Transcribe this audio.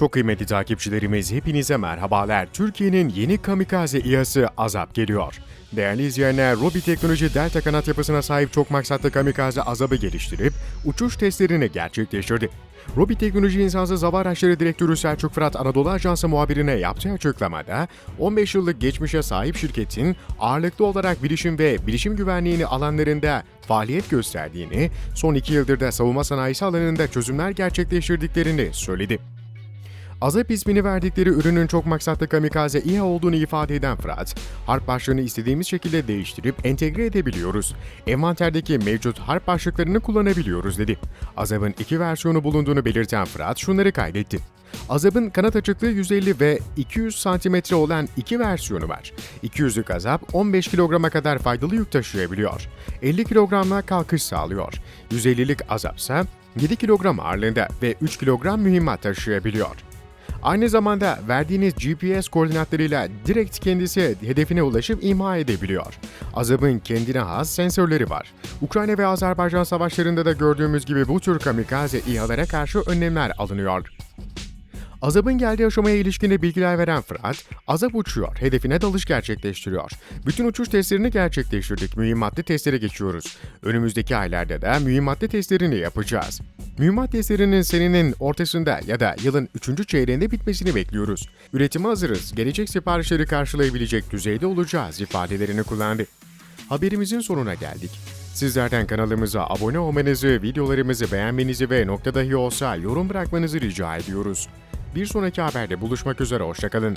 Çok kıymetli takipçilerimiz hepinize merhabalar. Türkiye'nin yeni kamikaze İHA'sı Azap geliyor. Değerli izleyenler, Robi Teknoloji Delta kanat yapısına sahip çok maksatlı kamikaze Azap'ı geliştirip uçuş testlerini gerçekleştirdi. Robi Teknoloji İnsansız Hava Araçları Direktörü Selçuk Fırat Anadolu Ajansı muhabirine yaptığı açıklamada 15 yıllık geçmişe sahip şirketin ağırlıklı olarak bilişim ve bilişim güvenliğini alanlarında faaliyet gösterdiğini, son iki yıldır da savunma sanayisi alanında çözümler gerçekleştirdiklerini söyledi. Azap ismini verdikleri ürünün çok maksatlı kamikaze İHA olduğunu ifade eden Fırat, harp başlığını istediğimiz şekilde değiştirip entegre edebiliyoruz. Envanterdeki mevcut harp başlıklarını kullanabiliyoruz dedi. Azap'ın iki versiyonu bulunduğunu belirten Fırat şunları kaydetti. Azap'ın kanat açıklığı 150 ve 200 cm olan iki versiyonu var. 200'lük Azap 15 kilograma kadar faydalı yük taşıyabiliyor. 50 kilogramla kalkış sağlıyor. 150'lik Azap ise 7 kilogram ağırlığında ve 3 kilogram mühimmat taşıyabiliyor. Aynı zamanda verdiğiniz GPS koordinatlarıyla direkt kendisi hedefine ulaşıp imha edebiliyor. Azap'ın kendine has sensörleri var. Ukrayna ve Azerbaycan savaşlarında da gördüğümüz gibi bu tür kamikaze İHA'lara karşı önlemler alınıyor. Azap'ın geldiği aşamaya ilişkin de bilgiler veren Fırat, Azap uçuyor, hedefine dalış gerçekleştiriyor. Bütün uçuş testlerini gerçekleştirdik, mühimmatlı testlere geçiyoruz. Önümüzdeki aylarda da mühimmatlı testlerini yapacağız. Mühimmat testlerinin senenin ortasında ya da yılın 3. çeyreğinde bitmesini bekliyoruz. Üretime hazırız, gelecek siparişleri karşılayabilecek düzeyde olacağız ifadelerini kullandı. Haberimizin sonuna geldik. Sizlerden kanalımıza abone olmanızı, videolarımızı beğenmenizi ve nokta dahi olsa yorum bırakmanızı rica ediyoruz. Bir sonraki haberde buluşmak üzere, hoşçakalın.